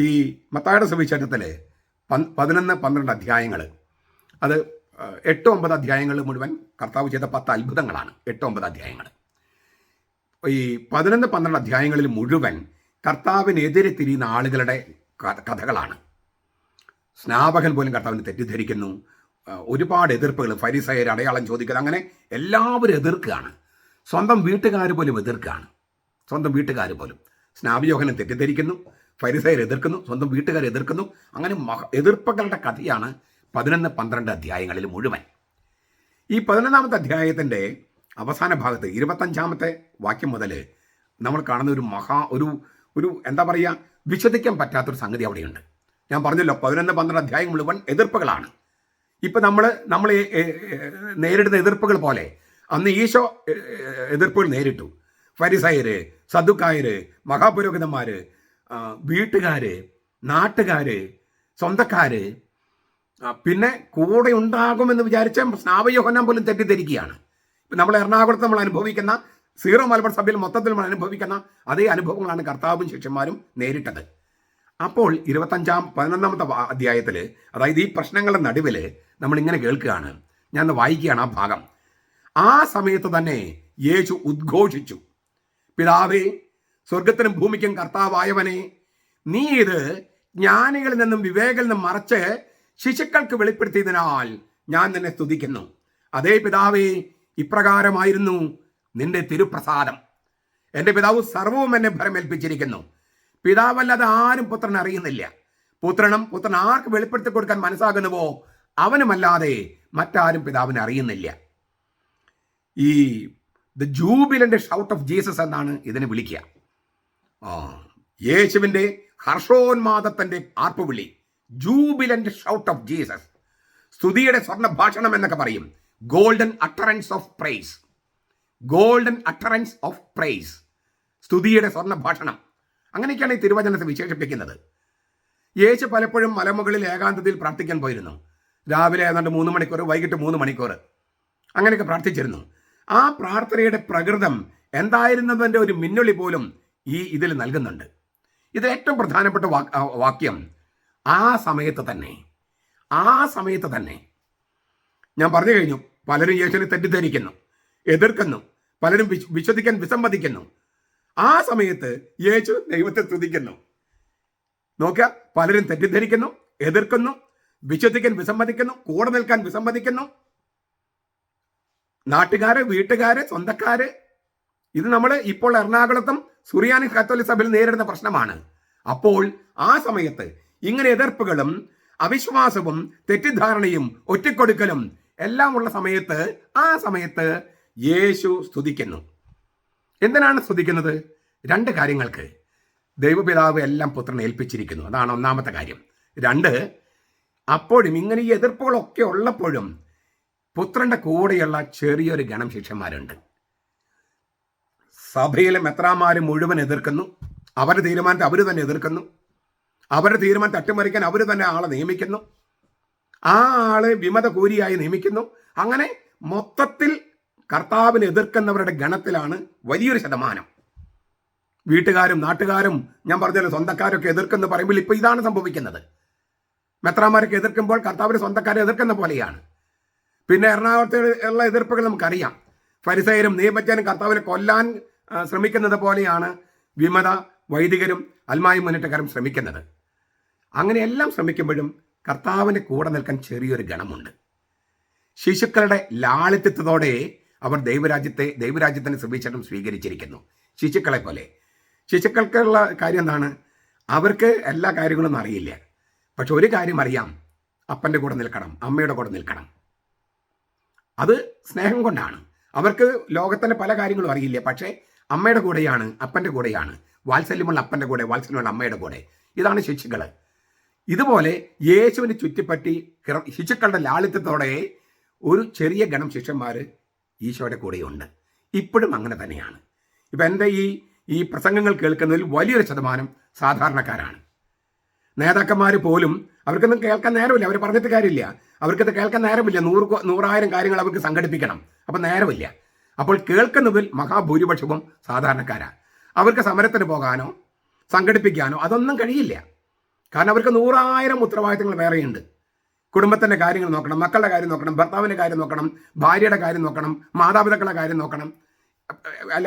ഈ മത്തായുടെ സുവിശേഷത്തിൽ പതിനൊന്ന് പന്ത്രണ്ട് അധ്യായങ്ങൾ അത് എട്ട് ഒമ്പത് അധ്യായങ്ങൾ മുഴുവൻ കർത്താവ് ചെയ്ത പത്ത് അത്ഭുതങ്ങളാണ്. എട്ട് ഒമ്പത് അധ്യായങ്ങൾ. ഈ പതിനൊന്ന് പന്ത്രണ്ട് അധ്യായങ്ങളിൽ മുഴുവൻ കർത്താവിനെതിരെ തിരിയുന്ന ആളുകളുടെ കഥകളാണ്. സ്നാപകൻ പോലും കർത്താവിനെ തെറ്റിദ്ധരിക്കുന്നു. ഒരുപാട് എതിർപ്പുകൾ ഫരിസയർ അടയാളം ചോദിക്കുന്നത് അങ്ങനെ എല്ലാവരും എതിർക്കുകയാണ്. സ്വന്തം വീട്ടുകാർ പോലും എതിർക്കുകയാണ്. സ്വന്തം വീട്ടുകാർ പോലും. സ്നാപയോഹനെ തെറ്റിദ്ധരിക്കുന്നു. ഫരിസയർ എതിർക്കുന്നു. സ്വന്തം വീട്ടുകാർ എതിർക്കുന്നു. അങ്ങനെ മഹ എതിർപ്പുകളുടെ കഥയാണ് പതിനൊന്ന് പന്ത്രണ്ട് അധ്യായങ്ങളിൽ മുഴുവൻ. ഈ പതിനൊന്നാമത്തെ അധ്യായത്തിന്റെ അവസാന ഭാഗത്ത് ഇരുപത്തഞ്ചാമത്തെ വാക്യം മുതൽ നമ്മൾ കാണുന്ന ഒരു മഹാ ഒരു ഒരു എന്താ പറയുക വിശ്വസിക്കാൻ പറ്റാത്തൊരു സംഗതി അവിടെയുണ്ട്. ഞാൻ പറഞ്ഞല്ലോ പതിനൊന്ന് പന്ത്രണ്ട് അധ്യായം മുഴുവൻ എതിർപ്പുകളാണ്. ഇപ്പം നമ്മൾ നമ്മൾ നേരിടുന്ന എതിർപ്പുകൾ പോലെ അന്ന് ഈശോ എതിർപ്പുകൾ നേരിട്ടു. ഫരിസയര് സദുക്കായര് മഹാപുരോഹിതന്മാർ വീട്ടുകാർ നാട്ടുകാർ സ്വന്തക്കാർ പിന്നെ കൂടെ ഉണ്ടാകുമെന്ന് വിചാരിച്ച സ്നാവയോഹനം പോലും തെറ്റിദ്ധരിക്കുകയാണ്. ഇപ്പം നമ്മൾ എറണാകുളത്ത് നമ്മൾ അനുഭവിക്കുന്ന സീറോ മലബാർ സഭയിൽ മൊത്തത്തിൽ അനുഭവിക്കുന്ന അതേ അനുഭവങ്ങളാണ് കർത്താവും ശിഷ്യന്മാരും നേരിട്ടത്. അപ്പോൾ ഇരുപത്തഞ്ചാം പതിനൊന്നാമത്തെ അധ്യായത്തിൽ അതായത് ഈ പ്രശ്നങ്ങളുടെ നടുവിൽ നമ്മൾ ഇങ്ങനെ കേൾക്കുകയാണ്. ഞാൻ വായിക്കുകയാണ് ആ ഭാഗം. ആ സമയത്ത് തന്നെ യേശു ഉദ്ഘോഷിച്ചു. പിതാവേ സ്വർഗത്തിനും ഭൂമിക്കും കർത്താവായവനെ നീ ഇത് ജ്ഞാനികളിൽ നിന്നും വിവേകളിൽ നിന്നും മറച്ച് ശിശുക്കൾക്ക് വെളിപ്പെടുത്തിയതിനാൽ ഞാൻ നിന്നെ സ്തുതിക്കുന്നു. അതേ പിതാവേ ഇപ്രകാരമായിരുന്നു നിന്റെ തിരുപ്രസാദം. എന്റെ പിതാവ് സർവവും എന്നെ ഭരമേൽപ്പിച്ചിരിക്കുന്നു. പിതാവല്ലാതെ ആരും പുത്രൻ അറിയുന്നില്ല. പുത്രനും പുത്രൻ ആർക്ക് വെളിപ്പെടുത്തി കൊടുക്കാൻ മനസ്സാകുന്നുവോ അവനുമല്ലാതെ മറ്റാരും പിതാവിനെ അറിയുന്നില്ല. ഈ ദ ജൂബിലന്റെ ഷൗട്ട് ഓഫ് ജീസസ് എന്നാണ് ഇതിനെ വിളിക്കുക. ആ യേശുവിന്റെ ഹർഷോന്മാദത്തിന്റെ ആർപ്പുവിളി ജൂബിലന്റ് ഷൗട്ട് ഓഫ് ജീസസ് സ്തുതിയുടെ സ്വർണ ഭാഷണം എന്നൊക്കെ പറയും. Golden utterance of praise golden utterance of praise സ്തുതിയുടെ സ്വർണ ഭാഷണം അങ്ങനെയൊക്കെയാണ് ഈ തിരുവചനത്തെ വിശേഷിപ്പിക്കുന്നത്. യേശു പലപ്പോഴും മലമുകളിൽ ഏകാന്തത്തിൽ പ്രാർത്ഥിക്കാൻ പോയിരുന്നു. രാവിലെ ഏതാണ്ട് മൂന്ന് മണിക്കൂർ വൈകിട്ട് മൂന്ന് മണിക്കൂർ അങ്ങനെയൊക്കെ പ്രാർത്ഥിച്ചിരുന്നു. ആ പ്രാർത്ഥനയുടെ പ്രകൃതം എന്തായിരുന്നതിന്റെ ഒരു മിന്നൊളി പോലും ഈ ഇതിൽ നൽകുന്നുണ്ട്. ഇത് ഏറ്റവും പ്രധാനപ്പെട്ട വാക്യം. ആ സമയത്ത് തന്നെ ആ സമയത്ത് തന്നെ ഞാൻ പറഞ്ഞു കഴിഞ്ഞു. പലരും യേശുവിനെ തെറ്റിദ്ധരിക്കുന്നു. എതിർക്കുന്നു. പലരും വിശ്- വിശ്വസിക്കാൻ വിസമ്മതിക്കുന്നു. ആ സമയത്ത് യേശു ദൈവത്തെ സ്തുതിക്കുന്നു. നോക്കുക പലരും തെറ്റിദ്ധരിക്കുന്നു എതിർക്കുന്നു വിശ്വസിക്കാൻ വിസമ്മതിക്കുന്നു കൂടെ നിൽക്കാൻ വിസമ്മതിക്കുന്നു. നാട്ടുകാര് വീട്ടുകാര് സ്വന്തക്കാര് ഇത് നമ്മൾ ഇപ്പോൾ എറണാകുളത്തും സുറിയാനി കാത്തോലിക് സഭയിൽ നേരിടുന്ന പ്രശ്നമാണ്. അപ്പോൾ ആ സമയത്ത് ഇങ്ങനെ എതിർപ്പുകളും അവിശ്വാസവും തെറ്റിദ്ധാരണയും ഒറ്റക്കൊടുക്കലും എല്ലാം ഉള്ള സമയത്ത് ആ സമയത്ത് യേശു സ്തുതിക്കുന്നു. എന്തിനാണ് സ്തുതിക്കുന്നത്? രണ്ട് കാര്യങ്ങൾക്ക്. ദൈവപിതാവ് എല്ലാം പുത്രനെ ഏൽപ്പിച്ചിരിക്കുന്നു. അതാണ് ഒന്നാമത്തെ കാര്യം. രണ്ട് അപ്പോഴും ഇങ്ങനെ ഈ എതിർപ്പുകളൊക്കെ ഉള്ളപ്പോഴും പുത്രന്റെ കൂടെയുള്ള ചെറിയൊരു ഗണം ശിഷ്യന്മാരുണ്ട്. സഭയിലെ മെത്രാമാര് മുഴുവൻ എതിർക്കുന്നു. അവരുടെ തീരുമാനത്തെ അവർ തന്നെ എതിർക്കുന്നു. അവരുടെ തീരുമാനം തട്ടിമറിക്കാൻ അവർ തന്നെ ആളെ നിയമിക്കുന്നു. ആ ആളെ വിമത കൂരിയായി നിയമിക്കുന്നു. അങ്ങനെ മൊത്തത്തിൽ കർത്താവിനെ എതിർക്കുന്നവരുടെ ഗണത്തിലാണ് വലിയൊരു ശതമാനം. വീട്ടുകാരും നാട്ടുകാരും ഞാൻ പറഞ്ഞല്ലോ സ്വന്തക്കാരൊക്കെ എതിർക്കുന്ന പറയുമ്പോൾ ഇപ്പൊ ഇതാണ് സംഭവിക്കുന്നത്. മെത്രാമാരൊക്കെ എതിർക്കുമ്പോൾ കർത്താവിന് സ്വന്തക്കാരെ എതിർക്കുന്ന പോലെയാണ്. പിന്നെ എറണാകുളത്ത് ഉള്ള എതിർപ്പുകൾ നമുക്കറിയാം. ഫരിസയരും നിയമജ്ഞനും കർത്താവിനെ കൊല്ലാൻ ശ്രമിക്കുന്നത് പോലെയാണ് വിമത വൈദികരും അൽമായും മുന്നേറ്റക്കാരും ശ്രമിക്കുന്നത്. അങ്ങനെ എല്ലാം ശ്രമിക്കുമ്പോഴും കർത്താവിന്റെ കൂടെ നിൽക്കാൻ ചെറിയൊരു ഗണമുണ്ട്. ശിശുക്കളുടെ ലാളിത്യത്തോടെ അവർ ദൈവരാജ്യത്തെ ദൈവരാജ്യത്തിന്റെ സുവിശേഷം സ്വീകരിച്ചിരിക്കുന്നു. ശിശുക്കളെ പോലെ. ശിശുക്കൾക്കുള്ള കാര്യം എന്താണ്? അവർക്ക് എല്ലാ കാര്യങ്ങളൊന്നും അറിയില്ല. പക്ഷെ ഒരു കാര്യം അറിയാം. അപ്പന്റെ കൂടെ നിൽക്കണം അമ്മയുടെ കൂടെ നിൽക്കണം. അത് സ്നേഹം കൊണ്ടാണ്. അവർക്ക് ലോകത്തിന്റെ പല കാര്യങ്ങളും അറിയില്ല. പക്ഷേ അമ്മയുടെ കൂടെയാണ് അപ്പന്റെ കൂടെയാണ്. വാത്സല്യമുള്ള അപ്പന്റെ കൂടെ വാത്സല്യമുള്ള അമ്മയുടെ കൂടെ. ഇതാണ് ശിശുക്കൾ. ഇതുപോലെ യേശുവിനെ ചുറ്റിപ്പറ്റി ശിശുക്കളുടെ ലാളിത്യത്തോടെ ഒരു ചെറിയ ഗണം ശിഷ്യന്മാർ ഈശോയുടെ കൂടെയുണ്ട്. ഇപ്പോഴും അങ്ങനെ തന്നെയാണ്. ഇപ്പം എന്റെ ഈ ഈ പ്രസംഗങ്ങൾ കേൾക്കുന്നതിൽ വലിയൊരു ശതമാനം സാധാരണക്കാരാണ്. നേതാക്കന്മാർ പോലും അവർക്കൊന്നും കേൾക്കാൻ നേരമില്ല. അവർ പറഞ്ഞിട്ട് കാര്യമില്ല. അവർക്കത് കേൾക്കാൻ നേരമില്ല. നൂറ് നൂറായിരം കാര്യങ്ങൾ അവർക്ക് സംഘടിപ്പിക്കണം. അപ്പം നേരമില്ല. അപ്പോൾ കേൾക്കുന്നതിൽ മഹാഭൂരിപക്ഷവും സാധാരണക്കാരാണ് അവർക്ക് സമരത്തിന് പോകാനോ സംഘടിപ്പിക്കാനോ അതൊന്നും കഴിയില്ല. കാരണം അവർക്ക് നൂറായിരം ഉത്തരവാദിത്തങ്ങൾ വേറെയുണ്ട്. കുടുംബത്തിന്റെ കാര്യങ്ങൾ നോക്കണം മക്കളുടെ കാര്യം നോക്കണം ഭർത്താവിന്റെ കാര്യം നോക്കണം ഭാര്യയുടെ കാര്യം നോക്കണം മാതാപിതാക്കളുടെ കാര്യം നോക്കണം.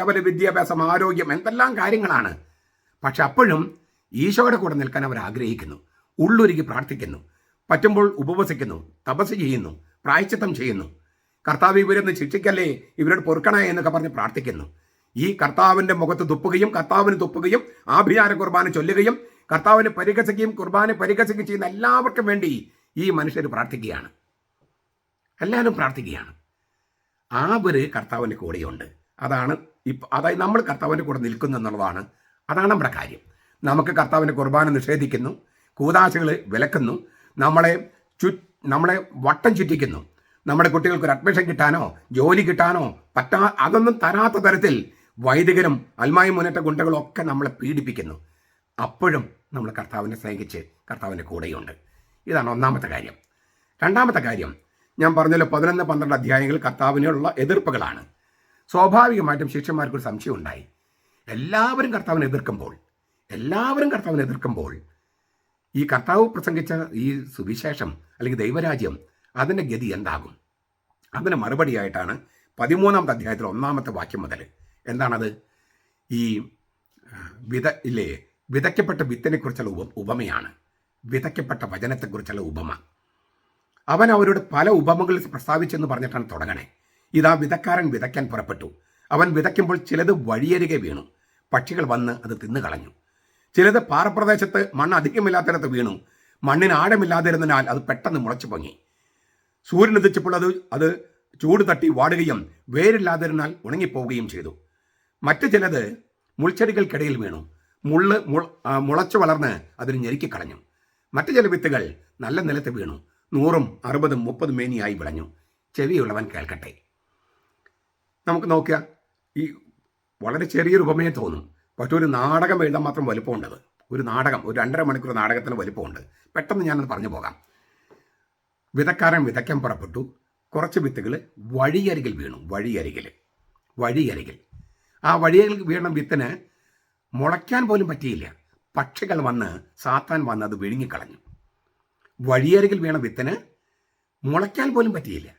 അവരുടെ വിദ്യാഭ്യാസം ആരോഗ്യം എന്തെല്ലാം കാര്യങ്ങളാണ്. പക്ഷെ അപ്പോഴും ഈശോയുടെ കൂടെ നിൽക്കാൻ അവർ ആഗ്രഹിക്കുന്നു ഉള്ളൊരുക്കി പ്രാർത്ഥിക്കുന്നു പറ്റുമ്പോൾ ഉപവസിക്കുന്നു തപസ് ചെയ്യുന്നു പ്രായച്ചിത്തം ചെയ്യുന്നു. കർത്താവ് ഇവരൊന്ന് ശിക്ഷിക്കല്ലേ ഇവരോട് പൊറുക്കണേ എന്നൊക്കെ പറഞ്ഞ് പ്രാർത്ഥിക്കുന്നു. ഈ കർത്താവിന്റെ മുഖത്ത് തുപ്പുകയും കർത്താവിന് തുപ്പുകയും ആഭിചാര കുർബാന ചൊല്ലുകയും കർത്താവിനെ പരിഹസിക്കുകയും കുർബാന പരിഹസിക്കുകയും ചെയ്യുന്ന എല്ലാവർക്കും വേണ്ടി ഈ മനുഷ്യർ പ്രാർത്ഥിക്കുകയാണ്. എല്ലാവരും പ്രാർത്ഥിക്കുകയാണ്. അവർ കർത്താവിന്റെ കൂടെയുണ്ട്. അതാണ് ഇപ്പം അതായത് നമ്മൾ കർത്താവിന്റെ കൂടെ നിൽക്കുന്നു എന്നുള്ളതാണ്. അതാണ് നമ്മുടെ കാര്യം. നമുക്ക് കർത്താവിന്റെ കുർബാന നിഷേധിക്കുന്നു. കൂതാശകൾ വിലക്കുന്നു. നമ്മളെ ചു നമ്മളെ വട്ടം ചുറ്റിക്കുന്നു. നമ്മുടെ കുട്ടികൾക്ക് ഒരു അഡ്മിഷൻ കിട്ടാനോ ജോലി കിട്ടാനോ പറ്റാ അതൊന്നും തരാത്ത തരത്തിൽ വൈദികരും അൽമായി മുന്നേറ്റ ഗുണ്ടകളും ഒക്കെ നമ്മളെ പീഡിപ്പിക്കുന്നു. അപ്പോഴും നമ്മൾ കർത്താവിനെ സ്നേഹിച്ച് കർത്താവിന്റെ കൂടെയുണ്ട്. ഇതാണ് ഒന്നാമത്തെ കാര്യം. രണ്ടാമത്തെ കാര്യം ഞാൻ പറഞ്ഞല്ലോ പതിനൊന്ന് പന്ത്രണ്ട് അധ്യായങ്ങൾ കർത്താവിനുള്ള എതിർപ്പുകളാണ്. സ്വാഭാവികമായിട്ടും ശിഷ്യന്മാർക്കൊരു സംശയം ഉണ്ടായി. എല്ലാവരും കർത്താവിനെ എതിർക്കുമ്പോൾ എല്ലാവരും കർത്താവിനെ എതിർക്കുമ്പോൾ ഈ കർത്താവ് പ്രസംഗിച്ച ഈ സുവിശേഷം അല്ലെങ്കിൽ ദൈവരാജ്യം അതിന്റെ ഗതി എന്താകും? അതിന് മറുപടിയായിട്ടാണ് പതിമൂന്നാമത്തെ അധ്യായത്തിൽ ഒന്നാമത്തെ വാക്യം മുതൽ. എന്താണത്? ഈ വിത ഇല്ലേ? വിതയ്ക്കപ്പെട്ട വിത്തിനെക്കുറിച്ചുള്ള ഉപ ഉപമയാണ്. വിതയ്ക്കപ്പെട്ട വചനത്തെക്കുറിച്ചുള്ള ഉപമ. അവൻ അവരോട് പല ഉപമകൾ പ്രസ്താവിച്ചെന്ന് പറഞ്ഞിട്ടാണ് തുടങ്ങണേ. ഇതാ വിതക്കാരൻ വിതയ്ക്കാൻ പുറപ്പെട്ടു. അവൻ വിതയ്ക്കുമ്പോൾ ചിലത് വഴിയരികെ വീണു. പക്ഷികൾ വന്ന് അത് തിന്നുകളഞ്ഞു ചിലത് പാറപ്രദേശത്ത് മണ്ണ് അധികമില്ലാത്തിടത്ത് വീണു. മണ്ണിന് ആഴമില്ലാതിരുന്നതിനാൽ അത് പെട്ടെന്ന് മുളച്ചു പൊങ്ങി. സൂര്യൻ ഉദിച്ചപ്പോൾ അത് അത് ചൂട് തട്ടി വാടുകയും വേരില്ലാതിരുന്നാൽ ഉണങ്ങിപ്പോവുകയും ചെയ്തു. മറ്റു ചിലത് മുൾച്ചെടികൾക്കിടയിൽ വീണു. മുള്ള് മുളച്ചു വളർന്ന് അതിന് ഞെരുക്കിക്കളഞ്ഞു മറ്റു ചില വിത്തുകൾ നല്ല നിലത്ത് വീണു. നൂറും അറുപതും മുപ്പതും മേനിയായി വിളഞ്ഞു. ചെവിയുള്ളവൻ കേൾക്കട്ടെ. നമുക്ക് നോക്കുക ഈ വളരെ ചെറിയൊരു ഉപമയെ തോന്നും. പക്ഷെ ഒരു നാടകം എഴുതാൻ മാത്രം വലുപ്പമുണ്ടത്. ഒരു നാടകം ഒരു രണ്ടര മണിക്കൂർ നാടകത്തിന് വലുപ്പമുണ്ട്. പെട്ടെന്ന് ഞാനത് പറഞ്ഞു പോകാം. വിതക്കാരൻ വിതയ്ക്കാൻ പുറപ്പെട്ടു. കുറച്ച് വിത്തുകൾ വഴിയരികിൽ വീണു. വഴിയരികിൽ. വഴിയരികിൽ. ആ വഴിയരികിൽ വീണ വിത്തിന് മുളയ്ക്കാൻ പോലും പറ്റിയില്ല. പക്ഷികൾ വന്ന് സാത്താൻ വന്ന് അത് വിഴുങ്ങിക്കളഞ്ഞു. വഴിയരികിൽ വീണ വിത്തിന് മുളയ്ക്കാൻ പോലും പറ്റിയില്ല.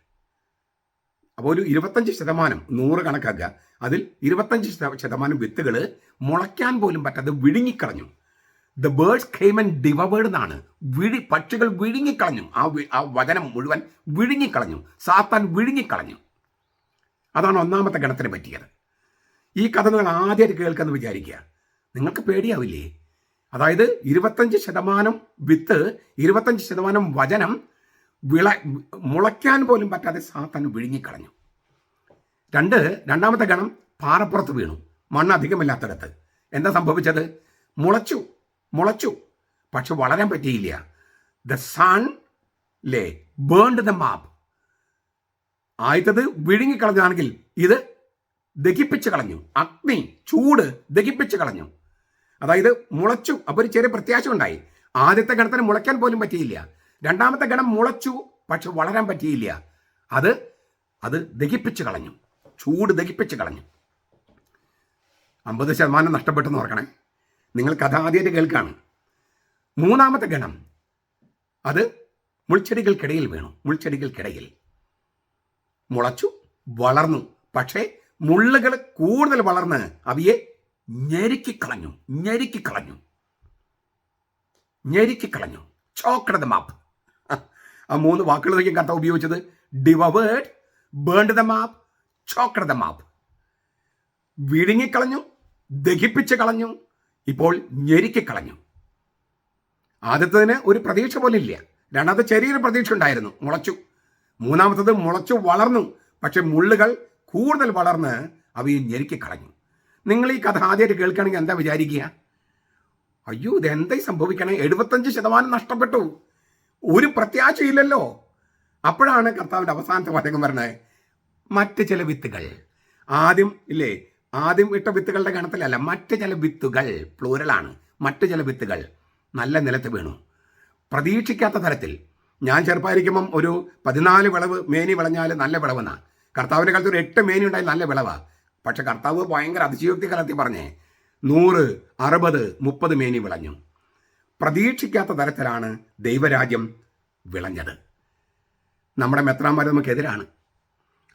അപ്പോൾ ഒരു ഇരുപത്തഞ്ച് ശതമാനം നൂറ് കണക്കാക്കുക അതിൽ ഇരുപത്തഞ്ച് ശത- ശതമാനം വിത്തുകൾ മുളയ്ക്കാൻ പോലും പറ്റാതെ വിഴുങ്ങിക്കളഞ്ഞു. ദ ബേർഡ്സ് ആൻഡ് ഡിവവേർഡ് എന്നാണ്. വിഴി പക്ഷികൾ വിഴുങ്ങിക്കളഞ്ഞു. ആ ആ വചനം മുഴുവൻ വിഴുങ്ങിക്കളഞ്ഞു. സാത്താൻ വിഴുങ്ങിക്കളഞ്ഞു. അതാണ് ഒന്നാമത്തെ ഗണത്തിന് പറ്റിയത്. ഈ കഥ നിങ്ങൾ ആദ്യമായിട്ട് കേൾക്കാമെന്ന് വിചാരിക്കുക. നിങ്ങൾക്ക് പേടിയാവില്ലേ? അതായത് ഇരുപത്തഞ്ച് ശതമാനം വിത്ത് ഇരുപത്തഞ്ച് ശതമാനം വചനം വിള മുളയ്ക്കാൻ പോലും പറ്റാതെ സാത്താൻ വിഴുങ്ങിക്കളഞ്ഞു. രണ്ട് രണ്ടാമത്തെ ഗണം പാറപ്പുറത്ത് വീണു. മണ്ണ് അധികമില്ലാത്തടത്ത്. എന്താ സംഭവിച്ചത്? മുളച്ചു മുളച്ചു. പക്ഷെ വളരാൻ പറ്റിയില്ല. The sun lay burned the map ആദ്യത്തത് വിഴുങ്ങിക്കളഞ്ഞാണെങ്കിൽ ഇത് ദഹിപ്പിച്ച് കളഞ്ഞു. അഗ്നി ചൂട് ദഹിപ്പിച്ച് കളഞ്ഞു. അതായത് മുളച്ചു. അപ്പോൾ ഒരു ചെറിയ പ്രത്യാശ ഉണ്ടായി. ആദ്യത്തെ ഗണത്തിന് മുളയ്ക്കാൻ പോലും പറ്റിയില്ല. രണ്ടാമത്തെ ഗണം മുളച്ചു പക്ഷെ വളരാൻ പറ്റിയില്ല. അത് അത് ദഹിപ്പിച്ച് കളഞ്ഞു. ചൂട് ദഹിപ്പിച്ച് കളഞ്ഞു. അമ്പത് ശതമാനം നഷ്ടപ്പെട്ടെന്ന് ഓർക്കണേ. നിങ്ങൾ കഥ ആദ്യമായിട്ട് കേൾക്കാണ്. മൂന്നാമത്തെ ഗണം അത് മുൾച്ചെടികൾക്കിടയിൽ വീണു. മുൾച്ചെടികൾക്കിടയിൽ. മുളച്ചു വളർന്നു. പക്ഷേ മുള്ളുകൾ കൂടുതൽ വളർന്ന് അവയെ ഞെരുക്കിക്കളഞ്ഞു ഞെരുക്കിക്കളഞ്ഞു ഞെരുക്കിക്കളഞ്ഞു ചോക്കഡ് ദ മാപ്പ് ആ മൂന്ന് വാക്കുകളിലേക്കും കഥ ഉപയോഗിച്ചത്. ഡിവവേർഡ് ബേൺഡ് ദ മാപ്പ് ചോക്കഡ് മാപ്പ് വിഴുങ്ങിക്കളഞ്ഞു ദഹിപ്പിച്ച് കളഞ്ഞു ഇപ്പോൾ ഞെരുക്കിക്കളഞ്ഞു ആദ്യത്തതിന് ഒരു പ്രതീക്ഷ പോലും ഇല്ല. രണ്ടാമത്തെ ചെറിയൊരു പ്രതീക്ഷ ഉണ്ടായിരുന്നു. മുളച്ചു. മൂന്നാമത്തത് മുളച്ചു വളർന്നു. പക്ഷെ മുള്ളുകൾ കൂടുതൽ വളർന്ന് അവയെ ഞെരുക്കിക്കളഞ്ഞു നിങ്ങൾ ഈ കഥ ആദ്യമായിട്ട് കേൾക്കുകയാണെങ്കിൽ എന്താ വിചാരിക്കുക? അയ്യോ ഇത് എന്തായി സംഭവിക്കണേ? എഴുപത്തഞ്ച് ശതമാനം നഷ്ടപ്പെട്ടു. ഒരു പ്രത്യാശയില്ലല്ലോ. അപ്പോഴാണ് കർത്താവിന്റെ അവസാനത്തെ വാചകം പറഞ്ഞത്. മറ്റ് ചില വിത്തുകൾ. ആദ്യം ഇല്ലേ? ആദ്യം ഇട്ട വിത്തുകളുടെ ഗണത്തിലല്ല. മറ്റ് ചില വിത്തുകൾ പ്ലൂരലാണ് മറ്റ് ചില വിത്തുകൾ നല്ല നിലത്ത് വീണു. പ്രതീക്ഷിക്കാത്ത തരത്തിൽ. ഞാൻ ചെറുപ്പമായിരിക്കുമ്പം ഒരു പതിനാല് വിളവ് മേനി വിളഞ്ഞാൽ നല്ല വിളവെന്നാണ് കർത്താവിന്റെ കാലത്ത് ഒരു എട്ട് മേനി ഉണ്ടായി നല്ല വിളവാ. പക്ഷെ കർത്താവ് ഭയങ്കര അതിശയോക്തി കലർത്തി പറഞ്ഞേ. നൂറ് അറുപത് മുപ്പത് മേനി വിളഞ്ഞു. പ്രതീക്ഷിക്കാത്ത തരത്തിലാണ് ദൈവരാജ്യം വിളഞ്ഞത്. നമ്മുടെ മെത്രാന്മാർ നമുക്കെതിരാണ്.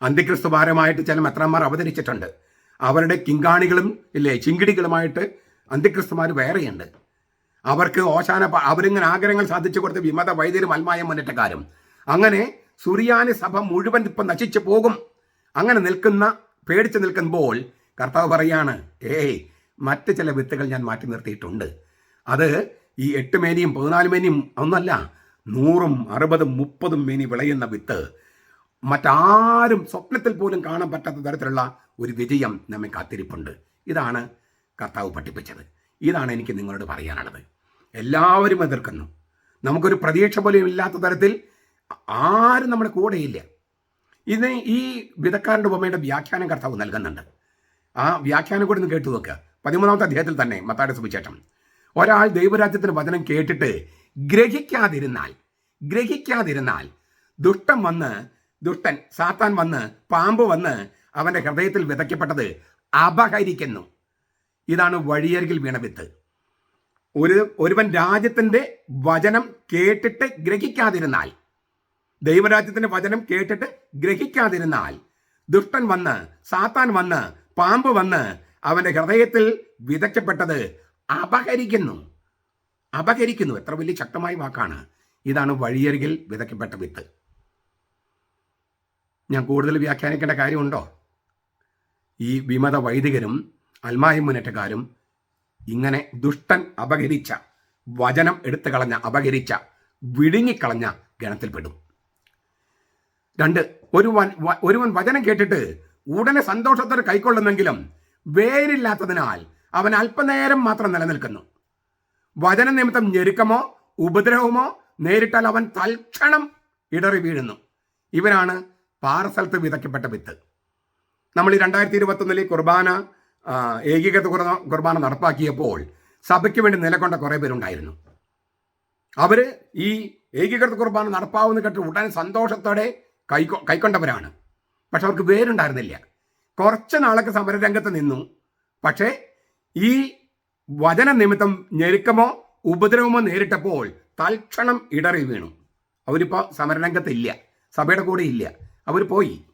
അന്തിക്രിസ്തുഭാരമായിട്ട് ചില മെത്രാന്മാർ അവതരിച്ചിട്ടുണ്ട്. അവരുടെ കിങ്കാണികളും ഇല്ലേ ചിങ്കിടികളുമായിട്ട് അന്തിക്രിസ്തുമാർ വേറെയുണ്ട്. അവർക്ക് ഓശാന അവരിങ്ങനെ ആഗ്രഹങ്ങൾ സാധിച്ചു കൊടുത്ത വിമത വൈദ്യരും അൽമായ മുന്നേറ്റക്കാരും അങ്ങനെ സുറിയാനി സഭ മുഴുവൻ ഇപ്പം നശിച്ചു പോകും. അങ്ങനെ നിൽക്കുന്ന പേടിച്ച് നിൽക്കുമ്പോൾ കർത്താവ് പറയാണ് ഏയ് മറ്റ് ചില വിത്തുകൾ ഞാൻ മാറ്റി നിർത്തിയിട്ടുണ്ട്. അത് ഈ എട്ട് മേനിയും പതിനാല് മേനിയും ഒന്നല്ല നൂറും അറുപതും മുപ്പതും മേനി വിളയുന്ന വിത്ത്. മറ്റാരും സ്വപ്നത്തിൽ പോലും കാണാൻ പറ്റാത്ത തരത്തിലുള്ള ഒരു വിജയം നമ്മെ കാത്തിരിപ്പുണ്ട്. ഇതാണ് കർത്താവ് പഠിപ്പിച്ചത്. ഇതാണ് എനിക്ക് നിങ്ങളോട് പറയാനുള്ളത്. എല്ലാവരും എതിർക്കുന്നു. നമുക്കൊരു പ്രതീക്ഷ പോലും ഇല്ലാത്ത തരത്തിൽ ആരും നമ്മുടെ കൂടെയില്ല. ഇത് ഈ വിധക്കാരന്റെ ഉപമയുടെ വ്യാഖ്യാനം കർത്താവ് നൽകുന്നുണ്ട്. ആ വ്യാഖ്യാനം കൂടി ഒന്ന് കേട്ടു നോക്കുക പതിമൂന്നാമത്തെ അധ്യായത്തിൽ തന്നെ മത്താടെ സുവിശേഷം. ഒരാൾ ദൈവരാജ്യത്തിന് വചനം കേട്ടിട്ട് ഗ്രഹിക്കാതിരുന്നാൽ ഗ്രഹിക്കാതിരുന്നാൽ ദുഷ്ടം വന്ന് ദുഷ്ടൻ സാത്താൻ വന്ന് പാമ്പ് വന്ന് അവന്റെ ഹൃദയത്തിൽ വിതയ്ക്കപ്പെട്ടത് അപഹരിക്കുന്നു. ഇതാണ് വഴിയരികിൽ വീണ വിത്ത്. ഒരു ഒരുവൻ രാജ്യത്തിന്റെ വചനം കേട്ടിട്ട് ഗ്രഹിക്കാതിരുന്നാൽ ദൈവരാജ്യത്തിന്റെ വചനം കേട്ടിട്ട് ഗ്രഹിക്കാതിരുന്നാൽ ദുഷ്ടൻ വന്ന് സാത്താൻ വന്ന് പാമ്പ് വന്ന് അവന്റെ ഹൃദയത്തിൽ വിതയ്ക്കപ്പെട്ടത് അപഹരിക്കുന്നു. അപഹരിക്കുന്നു. എത്ര വലിയ ശക്തമായ വാക്കാണ്. ഇതാണ് വഴിയരികിൽ വിതയ്ക്കപ്പെട്ട വിത്ത്. ഞാൻ കൂടുതൽ വ്യാഖ്യാനിക്കേണ്ട കാര്യമുണ്ടോ? ഈ വിമത വൈദികരും അൽമായ മുന്നേറ്റക്കാരും ഇങ്ങനെ ദുഷ്ടൻ അപഹരിച്ച വചനം എടുത്തു കളഞ്ഞ അപഹരിച്ച വിഴുങ്ങിക്കളഞ്ഞ ഗണത്തിൽപ്പെടും രണ്ട് വ- ഒരുവൻ വചനം കേട്ടിട്ട് ഉടനെ സന്തോഷത്തോടെ കൈക്കൊള്ളുന്നെങ്കിലും വേരില്ലാത്തതിനാൽ അവൻ അല്പനേരം മാത്രം നിലനിൽക്കുന്നു. വചന നിമിത്തം ഞെരുക്കമോ ഉപദ്രവമോ നേരിട്ടാൽ അവൻ തൽക്ഷണം ഇടറി വീഴുന്നു. ഇവനാണ് പാറസ്ഥലത്ത് വിതയ്ക്കപ്പെട്ട വിത്ത്. നമ്മൾ ഈ രണ്ടായിരത്തി ഇരുപത്തൊന്നിലെ കുർബാന ഏകീകൃത കുർബ- കുർബാന നടപ്പാക്കിയപ്പോൾ സഭയ്ക്ക് വേണ്ടി നിലകൊണ്ട കുറേ പേരുണ്ടായിരുന്നു. അവർ ഈ ഏകീകൃത കുർബാന നടപ്പാവുന്ന കേട്ട് ഉടൻ സന്തോഷത്തോടെ കൈക്കൊ കൈക്കൊണ്ടവരാണ്. പക്ഷെ അവർക്ക് വേരുണ്ടായിരുന്നില്ല. കുറച്ച് നാളൊക്കെ സമരരംഗത്ത് നിന്നു. പക്ഷേ ഈ വചന നിമിത്തം ഞെരുക്കമോ ഉപദ്രവമോ നേരിട്ടപ്പോൾ തൽക്ഷണം ഇടറി വീണു. അവരിപ്പോൾ സമരരംഗത്തില്ല. സഭയുടെ കൂടെ ഇല്ല. അവർ പോയി.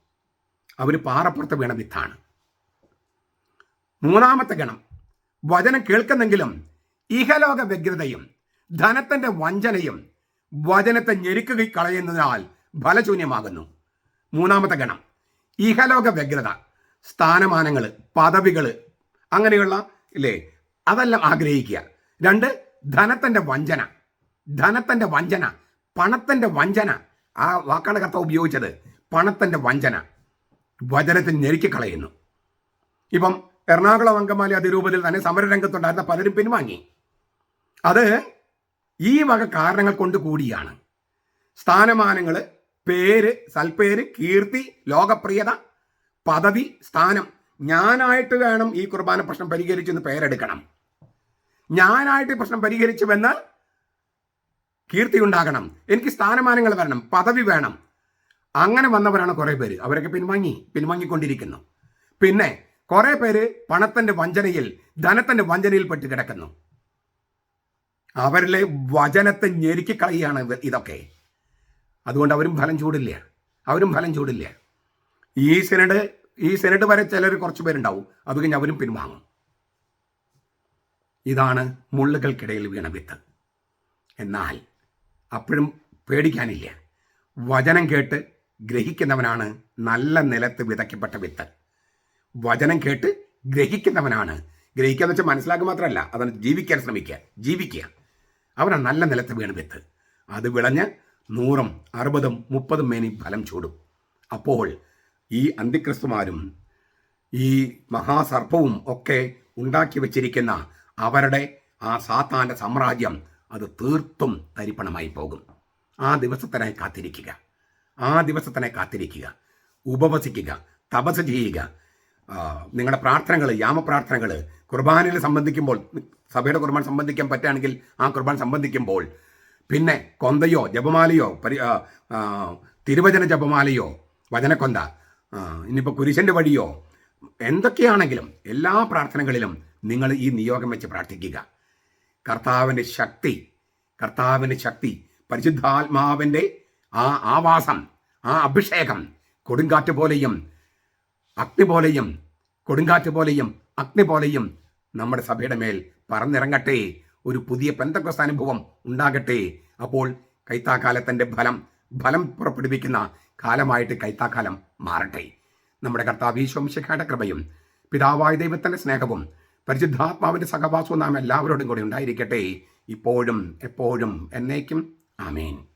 അവർ പാറപ്പുറത്ത് വീണ വിത്താണ്. മൂന്നാമത്തെ ഗണം. വചനം കേൾക്കുന്നെങ്കിലും ഇഹലോക വ്യഗ്രതയും ധനത്തിന്റെ വഞ്ചനയും വചനത്തെ ഞെരുക്കുക കളയുന്നതിനാൽ ഫലശൂന്യമാകുന്നു. മൂന്നാമത്തെ ഗണം. ഇഹലോക വ്യഗ്രത സ്ഥാനമാനങ്ങൾ പദവികൾ അങ്ങനെയുള്ള ഇല്ലേ അതെല്ലാം ആഗ്രഹിക്കുക. രണ്ട് ധനത്തിന്റെ വഞ്ചന. ധനത്തിന്റെ വഞ്ചന പണത്തിന്റെ വഞ്ചന. ആ വാക്കാണ് കർത്താവ് ഉപയോഗിച്ചത്. പണത്തിന്റെ വഞ്ചന. വചനത്തിന് ഞെരുക്കി കളയുന്നു. ഇപ്പം എറണാകുളം അങ്കമാലി അതിരൂപത്തിൽ തന്നെ സമരരംഗത്തുണ്ടായിരുന്ന പലരും പിൻവാങ്ങി. അത് ഈ വക കാരണങ്ങൾ കൊണ്ട് കൂടിയാണ്. സ്ഥാനമാനങ്ങൾ പേര് സൽപ്പേര് കീർത്തി ലോകപ്രിയത പദവി സ്ഥാനം. ഞാനായിട്ട് വേണം ഈ കുർബാന പ്രശ്നം പരിഹരിച്ചെന്ന് പേരെടുക്കണം. ഞാനായിട്ട് പ്രശ്നം പരിഹരിച്ചുവെന്ന് കീർത്തി ഉണ്ടാകണം. എനിക്ക് സ്ഥാനമാനങ്ങൾ വരണം പദവി വേണം. അങ്ങനെ വന്നവരാണ് കുറേ പേര്. അവരൊക്കെ പിൻവാങ്ങി പിൻവാങ്ങിക്കൊണ്ടിരിക്കുന്നു. പിന്നെ കുറേ പേര് പണത്തിന്റെ വഞ്ചനയിൽ ധനത്തിന്റെ വഞ്ചനയിൽ പെട്ട് കിടക്കുന്നു. അവരിലെ വചനത്തെ ഞെരുക്കി കളിയാണ് ഇതൊക്കെ. അതുകൊണ്ട് അവരും ഫലം ചൂടില്ല. അവരും ഫലം ചൂടില്ല. ഈ സെനഡ് ഈ സെനഡ് വരെ ചിലർ കുറച്ച് പേരുണ്ടാവും. അത് കഴിഞ്ഞ് അവരും പിൻവാങ്ങും ഇതാണ് മുള്ളുകൾക്കിടയിൽ വീണ വിത്ത്. എന്നാൽ അപ്പോഴും പേടിക്കാനില്ല. വചനം കേട്ട് ഗ്രഹിക്കുന്നവനാണ് നല്ല നിലത്ത് വിതയ്ക്കപ്പെട്ട വിത്ത്. വചനം കേട്ട് ഗ്രഹിക്കുന്നവനാണ്. ഗ്രഹിക്കുക എന്ന് വെച്ചാൽ മനസ്സിലാക്കുക മാത്രമല്ല അതാണ് ജീവിക്കാൻ ശ്രമിക്കുക ജീവിക്കുക. അവനാണ് നല്ല നിലത്ത് വീണ് വിത്ത്. അത് വിളഞ്ഞ് നൂറും അറുപതും മുപ്പതും മേനി ഫലം ചൂടും. അപ്പോൾ ഈ അന്തിക്രിസ്തുമാരും ഈ മഹാസർപ്പവും ഒക്കെ ഉണ്ടാക്കി വച്ചിരിക്കുന്ന അവരുടെ ആ സാത്താന്റെ സാമ്രാജ്യം അത് തീർത്തും തരിപ്പണമായി പോകും. ആ ദിവസത്തിനായി കാത്തിരിക്കുക. ആ ദിവസത്തിനായി കാത്തിരിക്കുക. ഉപവസിക്കുക. തപസ് ചെയ്യുക. നിങ്ങളുടെ പ്രാർത്ഥനകൾ യാമപ്രാർത്ഥനകൾ കുർബാനയിൽ സംബന്ധിക്കുമ്പോൾ സഭയുടെ കുർബാന സംബന്ധിക്കാൻ പറ്റുകയാണെങ്കിൽ ആ കുർബാന സംബന്ധിക്കുമ്പോൾ പിന്നെ കൊന്തയോ ജപമാലയോ പരി തിരുവചന ജപമാലയോ വചനക്കൊന്ത ഇനിയിപ്പോൾ കുരിശന്റെ വഴിയോ എന്തൊക്കെയാണെങ്കിലും എല്ലാ പ്രാർത്ഥനകളിലും നിങ്ങൾ ഈ നിയോഗം വെച്ച് പ്രാർത്ഥിക്കുക. കർത്താവിന്റെ ശക്തി കർത്താവിന്റെ ശക്തി പരിശുദ്ധാത്മാവിന്റെ ആ ആവാസം ആ അഭിഷേകം കൊടുങ്കാറ്റ് പോലെയും അഗ്നി പോലെയും കൊടുങ്കാറ്റ് പോലെയും അഗ്നി പോലെയും നമ്മുടെ സഭയുടെ മേൽ പറന്നിറങ്ങട്ടെ. ഒരു പുതിയ പെന്തക്കോസ് അനുഭവം ഉണ്ടാകട്ടെ. അപ്പോൾ കൈത്താക്കാലത്തിന്റെ ഫലം ഫലം പുറപ്പെടുവിക്കുന്ന കാലമായിട്ട് കൈത്താക്കാലം മാറട്ടെ. നമ്മുടെ കർത്താവ് ഈശോംശിഖയുടെ കൃപയും പിതാവായ ദൈവത്തിന്റെ സ്നേഹവും പരിശുദ്ധാത്മാവിന്റെ സഹവാസവും നാം എല്ലാവരോടും കൂടി ഉണ്ടായിരിക്കട്ടെ. ഇപ്പോഴും എപ്പോഴും എന്നേക്കും. ആമേൻ.